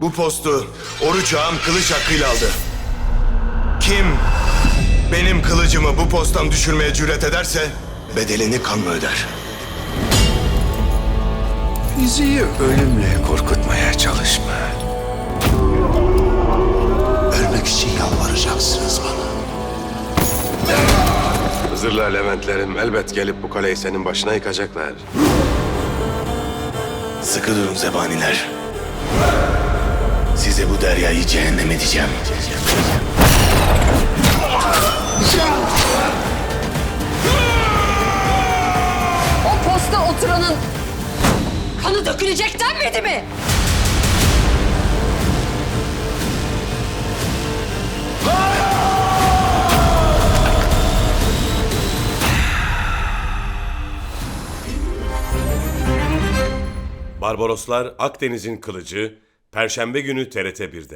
Bu postu Oruç Ağam kılıç hakkıyla aldı. Kim benim kılıcımı bu posttan düşürmeye cüret ederse bedelini kanla öder. Bizi ölümle korkutmaya çalışma. Ölmek için yalvaracaksınız bana. Hızır'la Leventlerim elbet gelip bu kaleyi senin başına yıkacaklar. Sıkı durun zebaniler. Size bu deryayı cehennem edeceğim. O posta oturanın kanı dökülecek denmedi mi? Barbaroslar Akdeniz'in Kılıcı Perşembe günü TRT 1'de.